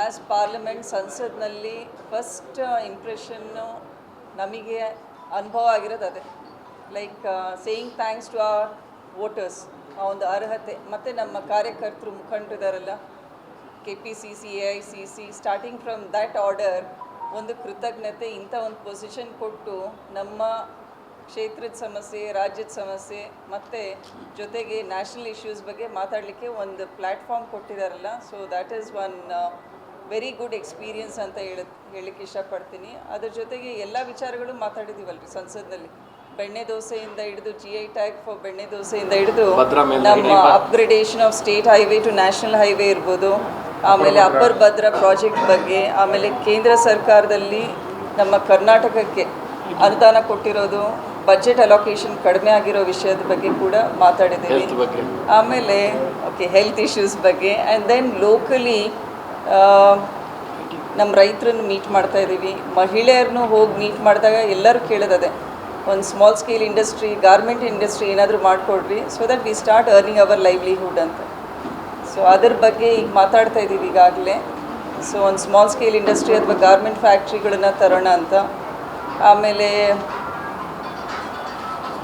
As parliament ಸಂಸತ್ನಲ್ಲಿ first ಇಂಪ್ರೆಷನ್ನು ನಮಗೆ ಅನುಭವ ಆಗಿರೋದು ಅದೇ. Like saying thanks to our voters ಆ ಒಂದು ಅರ್ಹತೆ. ಮತ್ತು ನಮ್ಮ ಕಾರ್ಯಕರ್ತರು ಮುಖಂಡರಿದಾರಲ್ಲ K P C C A I C C starting from that order ಒಂದು ಕೃತಜ್ಞತೆ, ಇಂಥ ಒಂದು ಪೊಸಿಷನ್ ಕೊಟ್ಟು ನಮ್ಮ ಕ್ಷೇತ್ರದ ಸಮಸ್ಯೆ, ರಾಜ್ಯದ ಸಮಸ್ಯೆ, ಮತ್ತು ಜೊತೆಗೆ ನ್ಯಾಷನಲ್ ಇಶ್ಯೂಸ್ ಬಗ್ಗೆ ಮಾತಾಡಲಿಕ್ಕೆ ಒಂದು platform ಕೊಟ್ಟಿದ್ದಾರಲ್ಲ so that is one very good experience ಅಂತ ಹೇಳ ಹೇಳಕ್ಕೆ ಇಷ್ಟಪಡ್ತೀನಿ. ಅದ್ರ ಜೊತೆಗೆ ಎಲ್ಲ ವಿಚಾರಗಳು ಮಾತಾಡಿದ್ದೀವಲ್ರಿ ಸಂಸತ್ನಲ್ಲಿ. ಬೆಣ್ಣೆ ದೋಸೆಯಿಂದ ಹಿಡಿದು ಜಿ ಐ ಟ್ಯಾಗ್ ಫಾರ್ ಬೆಣ್ಣೆ ದೋಸೆಯಿಂದ ಹಿಡಿದು ನಮ್ಮ upgradation of state highway to national highway ಇರ್ಬೋದು. ಆಮೇಲೆ ಅಪ್ಪರ್ ಭದ್ರಾ ಪ್ರಾಜೆಕ್ಟ್ ಬಗ್ಗೆ ಆಮೇಲೆ ಕೇಂದ್ರ ಸರ್ಕಾರದಲ್ಲಿ ನಮ್ಮ ಕರ್ನಾಟಕಕ್ಕೆ ಅನುದಾನ ಕೊಟ್ಟಿರೋದು ಬಜೆಟ್ ಅಲೋಕೇಶನ್ ಕಡಿಮೆ ಆಗಿರೋ ವಿಷಯದ ಬಗ್ಗೆ ಕೂಡ ಮಾತಾಡಿದ್ದೀವಿ. ಆಮೇಲೆ ಓಕೆ ಹೆಲ್ತ್ ಇಶ್ಯೂಸ್ ಬಗ್ಗೆ ಆ್ಯಂಡ್ ದೆನ್ ಲೋಕಲಿ ನಮ್ಮ ರೈತರನ್ನು ಮೀಟ್ ಮಾಡ್ತಾ ಇದ್ದೀವಿ ಮಹಿಳೆಯರನ್ನು ಹೋಗಿ ಮೀಟ್ ಮಾಡಿದಾಗ ಎಲ್ಲರೂ ಕೇಳೋದದೆ. ಒಂದು small scale industry garment industry ಏನಾದರೂ ಮಾಡಿಕೊಡ್ರಿ so that we start earning our livelihood ಅಂತ. ಸೊ ಅದ್ರ ಬಗ್ಗೆ ಈಗ ಮಾತಾಡ್ತಾ ಇದ್ದೀವಿ ಈಗಾಗಲೇ. ಸೊ ಒಂದು ಸ್ಮಾಲ್ ಸ್ಕೇಲ್ ಇಂಡಸ್ಟ್ರಿ ಅಥವಾ ಗಾರ್ಮೆಂಟ್ ಫ್ಯಾಕ್ಟ್ರಿಗಳನ್ನ ತರೋಣ ಅಂತ. ಆಮೇಲೆ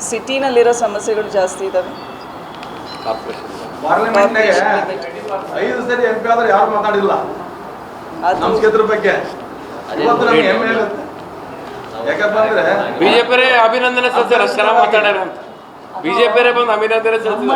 ಸಿಟಿನಲ್ಲಿರೋ ಸಮಸ್ಯೆಗಳು ಜಾಸ್ತಿ ಇದ್ದಾವೆ ಸರಿ ಎಂ ಪಿ ಆದ್ರೆ ಯಾರು ಮಾತಾಡಿಲ್ಲ? ಅದು ನಮ್ ಕ್ಷೇತ್ರ ಬಗ್ಗೆ. ಇವತ್ತು ನಮ್ಗೆ ಹೆಮ್ಮೆ ಆಗುತ್ತೆ ಯಾಕಪ್ಪ ಅಂದ್ರೆ ಬಿಜೆಪಿ ಅಭಿನಂದನೆ ಚೆನ್ನಾಗಿ ಮಾತಾಡ್ಯಾರ ಅಂತ ಬಿಜೆಪಿ ಬಂದು ಅಭಿನಂದನೆ ಸಲ್ಲಿಸಿದ್ರು